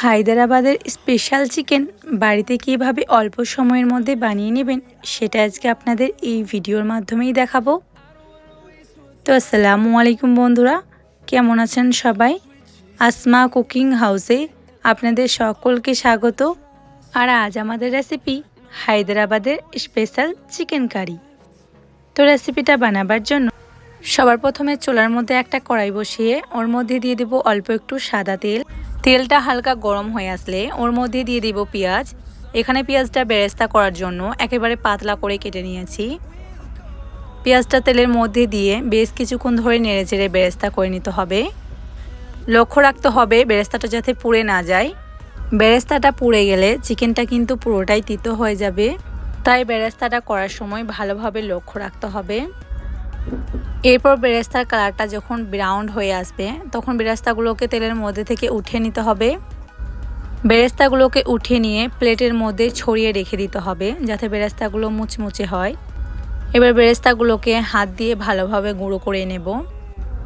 হায়দ্রাবাদের special chicken বাড়িতে কীভাবে অল্প সময়ের মধ্যে বানিয়ে নেবেন, সেটা আজকে আপনাদের এই ভিডিওর মাধ্যমেই দেখাবো। তো আসসালামু আলাইকুম বন্ধুরা, কেমন আছেন সবাই? আসমা কুকিং হাউসে আপনাদের সকলকে স্বাগত। আর আজ আমাদের রেসিপি হায়দ্রাবাদের স্পেশাল চিকেন কারি তো রেসিপিটা বানাবার জন্য সবার প্রথমে চোলার মধ্যে একটা কড়াই বসিয়ে ওর মধ্যে দিয়ে দেবো অল্প একটু সাদা তেল। তেলটা হালকা গরম হয়ে আসলে ওর মধ্যে দিয়ে দিব পেঁয়াজ। এখানে পেঁয়াজটা বেরেস্তা করার জন্য একেবারে পাতলা করে কেটে নিয়েছি। পেঁয়াজটা তেলের মধ্যে দিয়ে বেশ কিছুক্ষণ ধরে নেড়ে চেড়ে বেরেস্তা করে নিতে হবে। লক্ষ্য রাখতে হবে বেরেস্তাটা যাতে পুড়ে না যায়। বেরেস্তাটা পুড়ে গেলে চিকেনটা কিন্তু পুরোটাই তিতো হয়ে যাবে। তাই বেরেস্তাটা করার সময় ভালোভাবে লক্ষ্য রাখতে হবে। এরপর বেরেস্তার কালারটা যখন ব্রাউন হয়ে আসবে, তখন বেরেস্তাগুলোকে তেলের মধ্যে থেকে উঠিয়ে নিতে হবে। বেরেস্তাগুলোকে উঠিয়ে নিয়ে প্লেটের মধ্যে ছড়িয়ে রেখে দিতে হবে যাতে বেরেস্তাগুলো মুচমুচে হয়। এবার বেরেস্তাগুলোকে হাত দিয়ে ভালোভাবে গুঁড়ো করে নেব।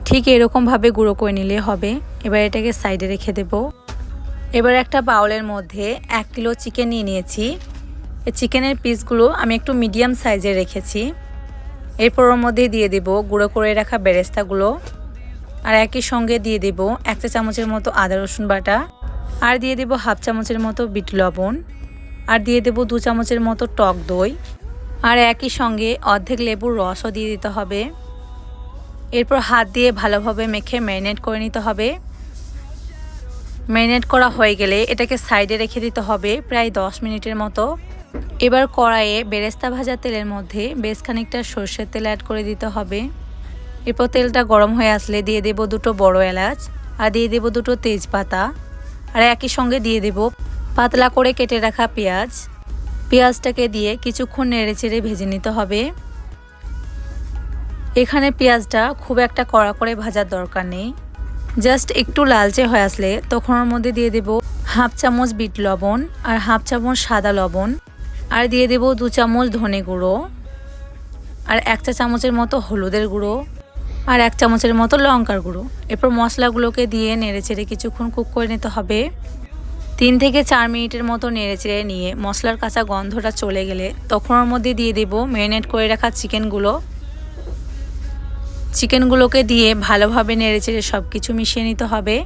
ঠিক এরকমভাবে গুঁড়ো করে নিলে হবে। এবার এটাকে সাইডে রেখে দেব। এবার একটা বাউলের মধ্যে এক কিলো চিকেন নিয়ে নিয়েছি। এই চিকেনের পিসগুলো আমি একটু মিডিয়াম সাইজে রেখেছি। এরপর ওর মধ্যে দিয়ে দেব গুঁড়ো করে রাখা বেরেস্তাগুলো। আর একই সঙ্গে দিয়ে দেব এক চা চামচের মতো আদা রসুন বাটা। আর দিয়ে দেব হাফ চামচের মতো বিট লবণ। আর দিয়ে দেব দু চামচের মতো টক দই। আর একই সঙ্গে অর্ধেক লেবুর রসও দিয়ে দিতে হবে। এরপর হাত দিয়ে ভালোভাবে মেখে ম্যারিনেট করে নিতে হবে। ম্যারিনেট করা হয়ে গেলে এটাকে সাইডে রেখে দিতে হবে প্রায় দশ মিনিটের মতো। এবার কড়াইয়ে বেরেস্তা ভাজা তেলের মধ্যে বেশ খানিকটা সর্ষের তেল অ্যাড করে দিতে হবে। এরপর তেলটা গরম হয়ে আসলে দিয়ে দেব দুটো বড় এলাচ আর দিয়ে দেব দুটো তেজপাতা। আর একই সঙ্গে দিয়ে দেব পাতলা করে কেটে রাখা পেঁয়াজ। পেঁয়াজটাকে দিয়ে কিছুক্ষণ নেড়ে চেড়ে ভেজে নিতে হবে। এখানে পেঁয়াজটা খুব একটা কড়া করে ভাজার দরকার নেই। জাস্ট একটু লালচে হয়ে আসলে তখন ওর মধ্যে দিয়ে দেব হাফ চামচ বিট লবণ আর হাফ চামচ সাদা লবণ। আর দিয়ে দেব দু চামচ ধনে গুঁড়ো, আর এক চা চামচের মতো হলুদের গুঁড়ো, আর এক চামচের মতো লঙ্কার গুঁড়ো। এরপর মশলাগুলোকে দিয়ে নেড়ে চেড়ে কিছুক্ষণ কুক করে নিতে হবে। তিন থেকে চার মিনিটের মতো নেড়ে চেড়ে নিয়ে মশলার কাঁচা গন্ধটা চলে গেলে তখন ওর মধ্যে দিয়ে দেব ম্যারিনেট করে রাখা চিকেনগুলো। চিকেনগুলোকে দিয়ে ভালোভাবে নেড়ে চেড়ে সব কিছু মিশিয়ে নিতে হবে।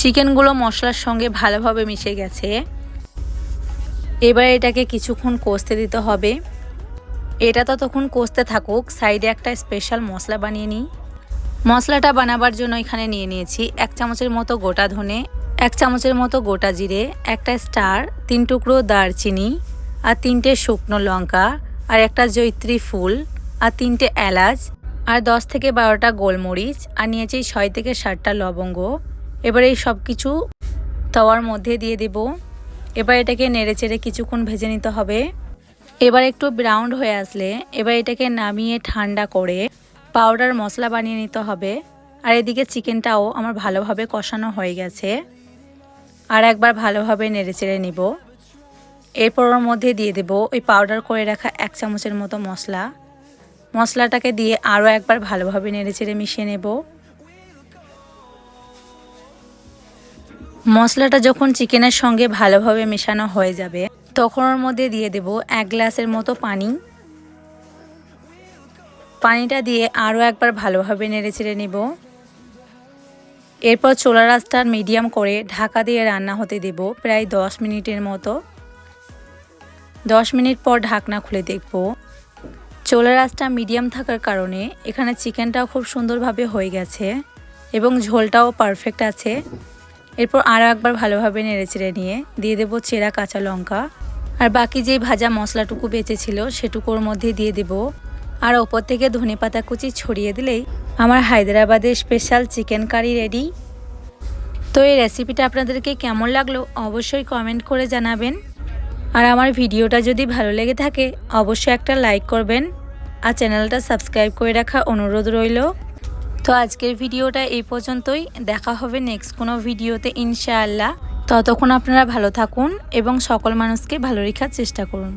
চিকেনগুলো মশলার সঙ্গে ভালোভাবে মিশে গেছে। এবার এটাকে কিছুক্ষণ কষতে দিতে হবে। এটা তো তখন কষতে থাকুক। সাইডে একটা স্পেশাল মশলা বানিয়ে নিই। মশলাটা বানাবার জন্য এখানে নিয়ে নিয়েছি এক চামচের মতো গোটা ধনে, এক চামচের মতো গোটা জিরে, একটা স্টার, তিন টুকরো দারচিনি, আর তিনটে শুকনো লঙ্কা, আর একটা জৈত্রী ফুল, আর তিনটে এলাচ, আর দশ থেকে বারোটা গোলমরিচ, আর নিয়েছি ছয় থেকে ষাটটা লবঙ্গ। এবার এই সব কিছু তাওয়ার মধ্যে দিয়ে দেব। এবার এটাকে নেড়ে চেড়ে কিছুক্ষণ ভেজে নিতে হবে। এবার একটু ব্রাউন হয়ে আসলে এবার এটাকে নামিয়ে ঠান্ডা করে পাউডার মশলা বানিয়ে নিতে হবে। আর এদিকে চিকেনটাও আমার ভালোভাবে কষানো হয়ে গেছে। আর একবার ভালোভাবে নেড়ে চেড়ে নিব। এরপর ওর মধ্যে দিয়ে দেব ওই পাউডার করে রাখা এক চামচের মতো মশলা। মশলাটাকে দিয়ে আরও একবার ভালোভাবে নেড়ে চেড়ে মিশিয়ে নেব। মশলাটা যখন চিকেনের সঙ্গে ভালোভাবে মেশানো হয়ে যাবে তখন ওর মধ্যে দিয়ে দেব এক গ্লাসের মতো পানি। পানিটা দিয়ে আরও একবার ভালোভাবে নেড়ে চেড়ে নেব। এরপর চোলা রাসটা মিডিয়াম করে ঢাকা দিয়ে রান্না হতে দেব প্রায় দশ মিনিটের মতো। দশ মিনিট পর ঢাকনা খুলে দেখব। চোলা রাস্তা মিডিয়াম থাকার কারণে এখানে চিকেনটাও খুব সুন্দরভাবে হয়ে গেছে এবং ঝোলটাও পারফেক্ট আছে। এরপর আরও একবার ভালোভাবে নেড়ে চেড়ে নিয়ে দিয়ে দেবো চেরা কাঁচা লঙ্কা। আর বাকি যে ভাজা মশলাটুকু বেঁচেছিল সেটুকুর মধ্যে দিয়ে দেব। আর ওপর থেকে ধনে পাতা কুচি ছড়িয়ে দিলেই আমার হায়দ্রাবাদের স্পেশাল চিকেন কারি রেডি তো এই রেসিপিটা আপনাদেরকে কেমন লাগল অবশ্যই কমেন্ট করে জানাবেন। আর আমার ভিডিওটা যদি ভালো লেগে থাকে, অবশ্যই একটা লাইক করবেন। আর চ্যানেলটা সাবস্ক্রাইব করে রাখা অনুরোধ রইল। তো আজকের ভিডিওটা এই পর্যন্তই। দেখা হবে নেক্সট কোনো ভিডিওতে, ইনশাআল্লাহ। ততক্ষণ আপনারা ভালো থাকুন এবং সকল মানুষকে ভালো রেখার চেষ্টা করুন।